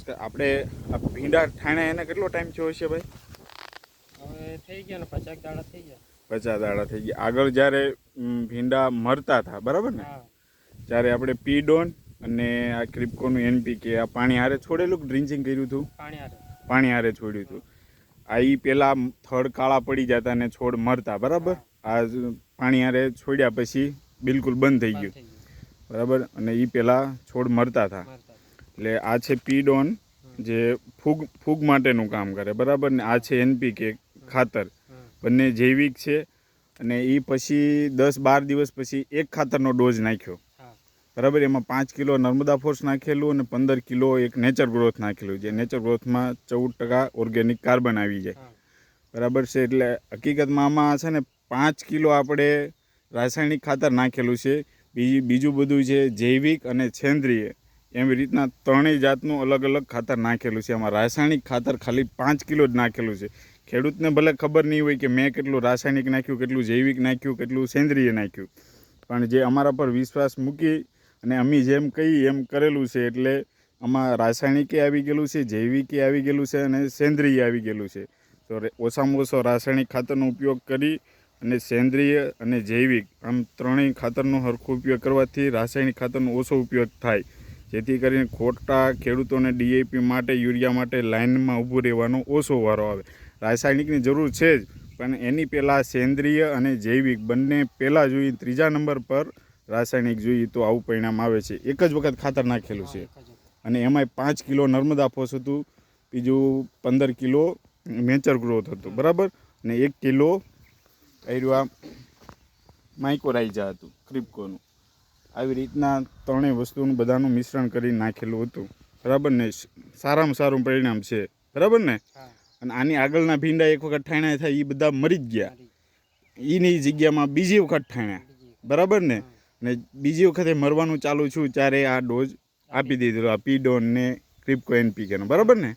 નમસ્કાર. આપણે આ ભીંડા ઠાણે એને કેટલો ટાઈમ થયો છે ભાઈ? હવે થઈ ગયા ને પચાસ દાડા થઈ ગયા. પચાસ દાડા થઈ ગયા. આગળ જ્યારે ભીંડા મરતા હતા બરાબર ને? જ્યારે આપણે પીડોન અને આ ક્રિપ્કોનું એનપીકે આ પાણી હારે છોડેલું ડ્રિન્ચિંગ કર્યું હતું? પાણી હારે. છોડ્યું હતું. આ ઈ પેલા થડ કાળા પડી જતા ને છોડ મરતા બરાબર? આ પાણી હારે છોડ્યા પછી બિલકુલ બંધ થઈ ગયું. બરાબર? અને એ પેલા છોડ મરતા હતા. એટલે આ છે પીડોન જે ફૂગ ફૂગ માટેનું કામ કરે. બરાબર ને? આ છે એનપીકે ખાતર. બંને જૈવિક છે અને એ પછી દસ બાર દિવસ પછી એક ખાતરનો ડોઝ નાખ્યો. બરાબર? એમાં પાંચ કિલો નર્મદા ફોર્સ નાખેલું અને પંદર કિલો એક નેચર ગ્રોથ નાખેલું જે નેચર ગ્રોથમાં ચૌદ ટકા ઓર્ગેનિક કાર્બન આવી જાય. બરાબર છે? એટલે હકીકતમાં આમાં છે ને પાંચ કિલો આપણે રાસાયણિક ખાતર નાખેલું છે. બીજી બીજું બધું છે જૈવિક અને સેન્દ્રિય. એવી રીતના ત્રણેય જાતનું અલગ અલગ ખાતર નાખેલું છે. એમાં રાસાયણિક ખાતર ખાલી પાંચ કિલો જ નાખેલું છે. ખેડૂતને ભલે ખબર નહીં હોય કે મેં કેટલું રાસાયણિક નાખ્યું, કેટલું જૈવિક નાખ્યું, કેટલું સેન્દ્રિય નાખ્યું. પણ જે અમારા પર વિશ્વાસ મૂકી અને અમે જેમ કહી એમ કરેલું છે એટલે આમાં રાસાયણિકે આવી ગયેલું છે, જૈવિકે આવી ગયેલું છે અને સેન્દ્રિય આવી ગયેલું છે. તો ઓછામાં ઓછો રાસાયણિક ખાતરનો ઉપયોગ કરી અને સેન્દ્રિય અને જૈવિક આમ ત્રણેય ખાતરનો સરખો ઉપયોગ કરવાથી રાસાયણિક ખાતરનો ઓછો ઉપયોગ થાય. જેથી કરીને ખોટા ખેડૂતોને ડીએપી માટે, યુરિયા માટે લાઇનમાં ઊભું રહેવાનો ઓછો વારો આવે. રાસાયણિકની જરૂર છે જ, પણ એની પહેલાં સેન્દ્રિય અને જૈવિક બંને પહેલાં જોઈએ, ત્રીજા નંબર પર રાસાયણિક જોઈએ તો આવું પરિણામ આવે છે. એક જ વખત ખાતર નાખેલું છે. અને એમાંય પાંચ કિલો નર્મદા ફોસ હતું, બીજું પંદર કિલો મેચર ગ્રોથ હતું, બરાબર? અને એક કિલો આયરું આ માઇકોરાઇઝા હતું ક્રિપ્કોનું આવી રીતના ત્રણેય વસ્તુનું બધાનું મિશ્રણ કરી નાખેલું હતું. બરાબર ને? સારામાં સારું પરિણામ છે. બરાબર ને? અને આની આગળના ભીંડા એક વખત ઠાણ્યા થાય એ બધા મરી જ ગયા. એની જગ્યામાં બીજી વખત ઠાણ્યા. બરાબર ને? ને બીજી વખતે મરવાનું ચાલુ છું ત્યારે આ ડોઝ આપી દીધેલો આ પીડોન ને ક્રિપકો એનપીકેનો બરાબર ને?